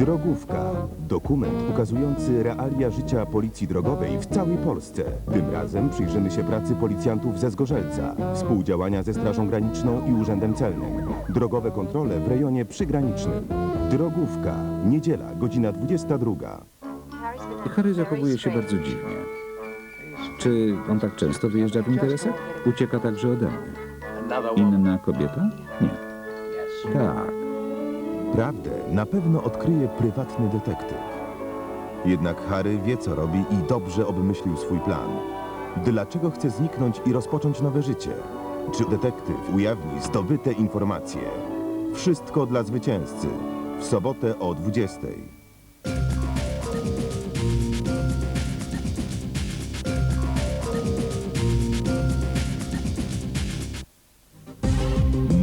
Drogówka. Dokument ukazujący realia życia policji drogowej w całej Polsce. Tym razem przyjrzymy się pracy policjantów ze Zgorzelca, współdziałania ze Strażą Graniczną i Urzędem Celnym, drogowe kontrole w rejonie przygranicznym. Drogówka. Niedziela, godzina 22. Harry zachowuje się bardzo dziwnie. Czy on tak często wyjeżdża w interesach? Ucieka także ode mnie. Inna kobieta? Nie. Tak. Prawdę na pewno odkryje prywatny detektyw. Jednak Harry wie, co robi i dobrze obmyślił swój plan. Dlaczego chce zniknąć i rozpocząć nowe życie? Czy detektyw ujawni zdobyte informacje? Wszystko dla zwycięzcy. W sobotę o 20.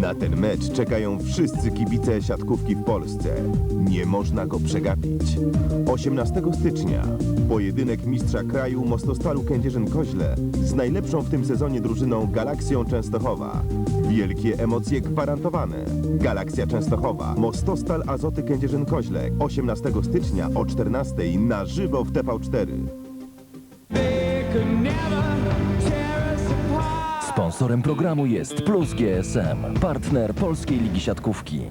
Na ten mecz czekają wszyscy kibice siatkówki w Polsce. Nie można go przegapić. 18 stycznia pojedynek mistrza kraju Mostostalu Kędzierzyn-Koźle z najlepszą w tym sezonie drużyną Galaksją Częstochowa. Wielkie emocje gwarantowane. Galaksja Częstochowa, Mostostal Azoty Kędzierzyn-Koźle. 18 stycznia o 14 na żywo w TV4. Sponsorem programu jest Plus GSM, partner Polskiej Ligi Siatkówki.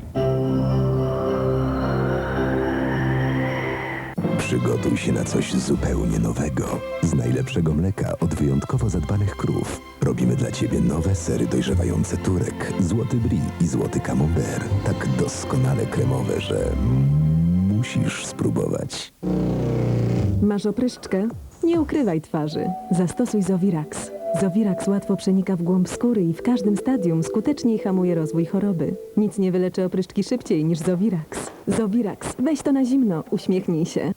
Przygotuj się na coś zupełnie nowego. Z najlepszego mleka od wyjątkowo zadbanych krów. Robimy dla Ciebie nowe sery dojrzewające turek, złoty brie i złoty camembert. Tak doskonale kremowe, że musisz spróbować. Masz opryszczkę? Nie ukrywaj twarzy. Zastosuj Zowirax. Zowirax łatwo przenika w głąb skóry i w każdym stadium skuteczniej hamuje rozwój choroby. Nic nie wyleczy opryszczki szybciej niż Zowirax. Zowirax, weź to na zimno, uśmiechnij się.